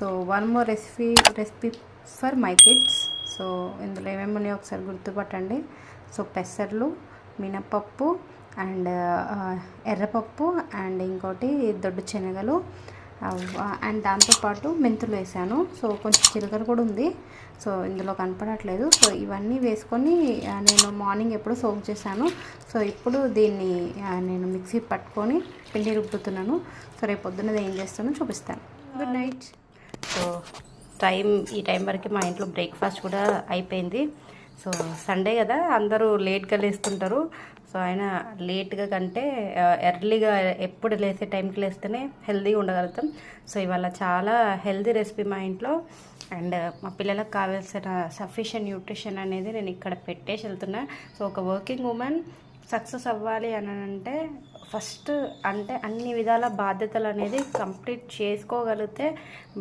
So one more recipe recipe for my kids so ఇందులో ఏమేమి ఉన్నాయో ఒకసారి గుర్తుపట్టండి. సో పెసర్లు మినపప్పు అండ్ uh, ఎర్రపప్పు అండ్ ఇంకోటి దొడ్డు శనగలు. అండ్ దాంతోపాటు మెంతులు వేసాను. సో కొంచెం చిలకర కూడా ఉంది. సో ఇందులో కనపడట్లేదు. సో ఇవన్నీ వేసుకొని uh, నేను మార్నింగ్ ఎప్పుడు సోక్ చేశాను. సో ఇప్పుడు దీన్ని uh, నేను మిక్సీ పట్టుకొని పిండి రుబ్బుతున్నాను. సో రేపు పొద్దున్నది ఏం చేస్తానో చూపిస్తాను. గుడ్ నైట్ సో టైం ఈ టైం వరకు మా ఇంట్లో బ్రేక్ఫాస్ట్ కూడా అయిపోయింది. సో సండే కదా అందరూ లేట్గా లేస్తుంటారు. సో ఆయన లేట్గా కంటే ఎర్లీగా ఎప్పుడు లేసే టైంకి లేస్తేనే హెల్తీగా ఉండగలుగుతాం. సో ఇవాళ చాలా హెల్తీ రెసిపీ మా ఇంట్లో. అండ్ మా పిల్లలకు కావాల్సిన సఫిషియెంట్ న్యూట్రిషన్ అనేది నేను ఇక్కడ పెట్టేసి వెళ్తున్నా. సో ఒక వర్కింగ్ ఉమెన్ సక్సెస్ అవ్వాలి అని అంటే ఫస్ట్ అంటే అన్ని విధాల బాధ్యతలు అనేది కంప్లీట్ చేసుకోగలిగితే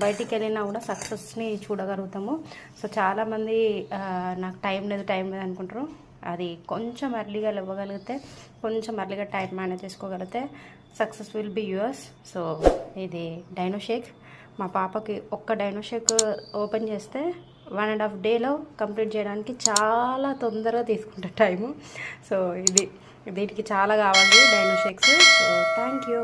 బయటికి వెళ్ళినా కూడా సక్సెస్ని చూడగలుగుతాము. సో చాలామంది నాకు టైం లేదు టైం లేదు అనుకుంటారు. అది కొంచెం అర్లీగా ఇవ్వగలిగితే కొంచెం అర్లీగా టైం మేనేజ్ చేసుకోగలిగితే success will be yours. So ఇది డైనోషేక్ మా పాపకి ఒక్క డైనోషేక్ ఓపెన్ చేస్తే వన్ అండ్ హాఫ్ డేలో కంప్లీట్ చేయడానికి చాలా తొందరగా తీసుకుంటా టైము. సో ఇది దీనికి చాలా కావాలి dino shakes. So thank you.